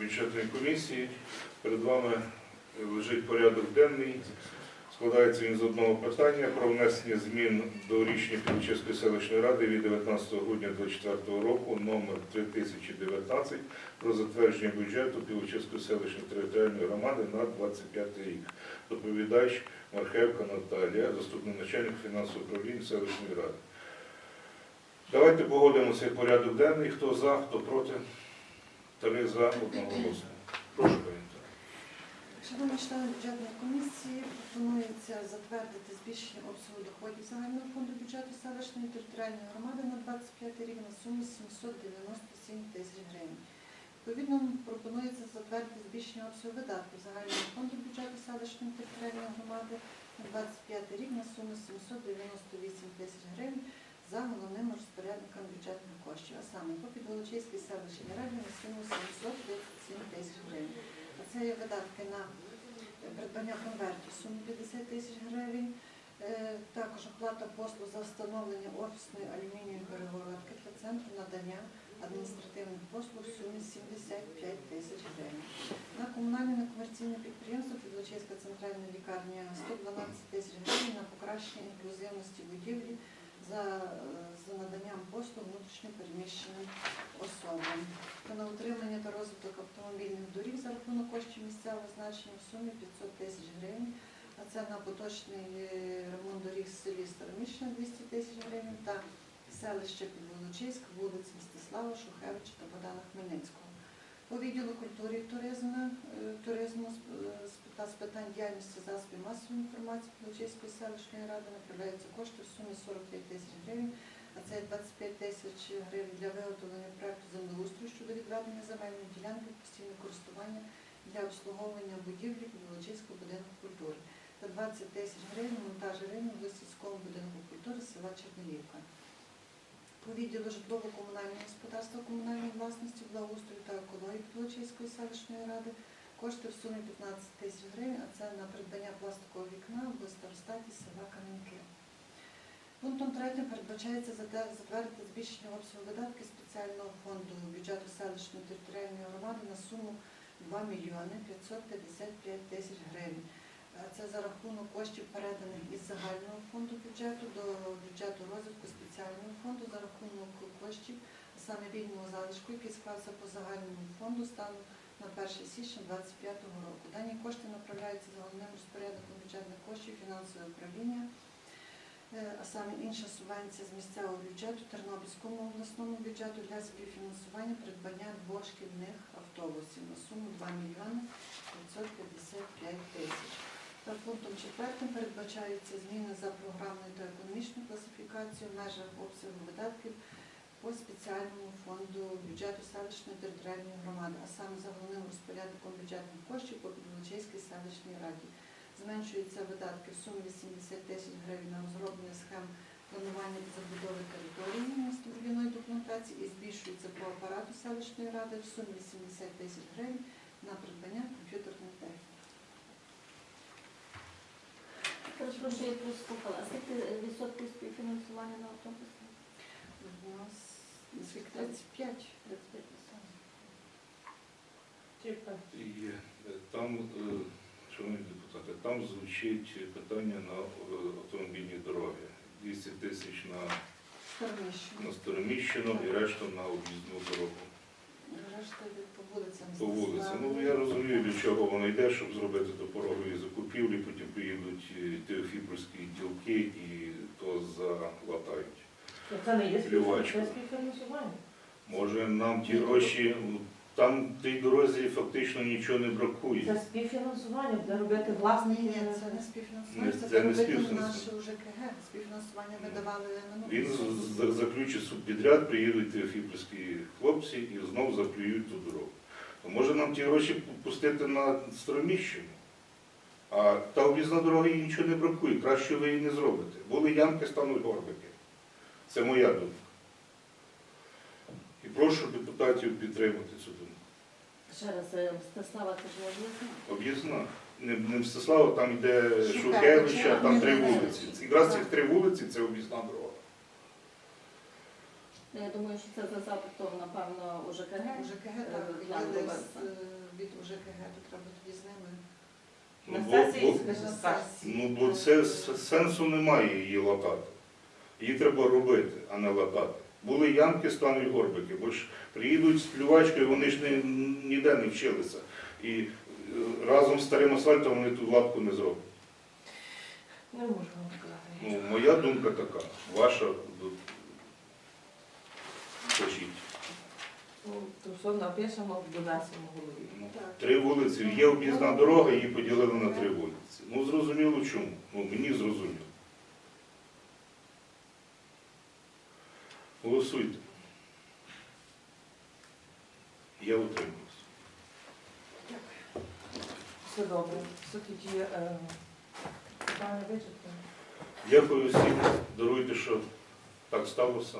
бюджетної комісії. Перед вами лежить порядок денний. Складається він з одного питання про внесення змін до рішення Підвищевської селищної ради від 19 грудня 2024 року номер 3019 про затвердження бюджету Підвищевської селищної територіальної громади на 25 рік. Доповідач Мархевка Наталія, заступник начальника фінансового управління селищної ради. Давайте погодимо цей порядок денний. Хто за, хто проти? Три за одноголосно. Прошу, пані. Шановні члени бюджетної комісії, пропонується затвердити збільшення обсягу доходів загального фонду бюджету селищної територіальної громади на 25 рік на суму 797 тисяч гривень. Відповідно, пропонується затвердити збільшення обсягу видатків загального фонду бюджету селищної територіальної громади на 25 рік на суму 798 тисяч гривень за головним розпорядником саме по Підволочиській селищній раді на суму 737 тисяч гривень. А Це є видатки на придбання конвертів в сумі 50 тисяч гривень. Е, Також оплата послуг за встановлення офісної алюмінієвої перегородки для центру надання адміністративних послуг в сумі 75 тисяч гривень. На комунальне некомерційне підприємство Підволочиська центральна лікарня 112 тисяч гривень на покращення інклюзивності будівлі за, за наданням послуг внутрішньопереміщеним особам та на утримання та розвиток автомобільних доріг за рахунок коштів місцевого значення в сумі 500 тисяч гривень, а це на поточний е, ремонт доріг в селі Староміщина 200 тисяч гривень та селище Підволочиськ, вулиць Мстислава, Шухевича та Богдана Хмельницького. По відділу культури і туризму, е, туризму е, та з питань діяльності засобів масової інформації Підволочиської селищної ради направляються кошти в сумі 45 тисяч гривень а це 25 тисяч гривень для виготовлення проекту землеустрою щодо відведення земельної ділянки постійне користування для обслуговування будівлі Підволочиського будинку культури та 20 тисяч гривень монтаж ринку в сільському будинку культури села Чернігівка. По відділу житлово-комунального господарства, комунальної власності, благоустрою та Підволочиської селищної ради кошти в сумі 15 тисяч гривень, а це на придбання пластикового вікна в старостаті села Кам'янки. Пунктом третім передбачається затвердити збільшення обсягу видатків спеціального фонду бюджету селищної територіальної громади на суму 2 мільйони 555 тисяч гривень. Е, Це за рахунок коштів, переданих із загального фонду бюджету до бюджету розвитку спеціального фонду за рахунок коштів, саме вільного залишку, який склався по загальному фонду станом на 1 січня 2025 року. Дані кошти направляються за головним розпорядником бюджетних коштів фінансове управління Е, а саме інша субвенція з місцевого бюджету Тернопільському обласному бюджету для співфінансування придбання двох шкільних автобусів на суму 2 мільйони 555 тисяч. Та пунктом четвертим передбачаються зміни за програмною та економічною класифікацією в межах обсягу видатків по спеціальному фонду бюджету селищної територіальної громади, а саме за головним розпорядником бюджетних коштів по Підволочиській селищній раді зменшуються видатки в сумі 80 тисяч гривень на розроблення схем планування забудови території містобудівної документації і збільшується по апарату селищної ради в сумі 80 тисяч гривень на придбання комп'ютерної техніки. Перепрошую, я прослухала. Скільки відсотків співфінансування на автобуси? У нас наскільки 35. 35. І е, там, е, шановні депутати, там звучить питання на е, автомобільні дороги. 200 тисяч на, на Староміщину і решта на об'їзну дорогу. Решта по вулицям. По вулиці. Ну я розумію, для чого воно йде, щоб зробити допорогові закупівлі, потім приїдуть е, теофіпольські ділки. Це не є Плювачку. співфінансування. Може нам ті гроші, там тій дорозі фактично нічого не бракує. Це співфінансування, де робити Ні, власні. ні, це не співфінансування, Ні, це це не робити співфінансування. наше вже КГ. Співфінансування ми давали Він минулого. з- з- заключить субпідряд, приїдуть теофіпольські хлопці і знов заплюють ту дорогу. То може нам ті гроші пустити на Староміщину? А та об'їзна дорога їй нічого не бракує, краще ви її не зробите. Були ямки, стануть горбики. Це моя думка. І прошу депутатів підтримати цю думку. Ще раз, е, Мстислава, це ж важливо. Об'їзна. Не, не Мстислава, там йде Шухевича, там три вулиці. Якраз цих три вулиці це об'їзна дорога. Ну, Я думаю, що це за запитом, напевно, у ЖКГ. У ЖКГ Е, так, є робився. лист, е, ЖКГ, то треба тоді з ними. Ну, На бо- сесії бо- сесії. Ну, бо це с- сенсу немає її латати. Її треба робити, а не латати. Були ямки, стануть горбики, бо ж приїдуть з плювачкою, вони ж не, ніде не вчилися. І е, разом з старим асфальтом вони ту латку не зроблять. Не можу вам сказати. Ну, моя думка така, ваша кажіть. Ну, то голові. Ну, Три вулиці. Є об'їзна дорога, її поділили на три вулиці. Ну, зрозуміло чому. Ну, мені зрозуміло. Голосуйте. Я утримуюся. Все добре. Все тоді е, питання вичерпано. Дякую всім. Даруйте, що так сталося.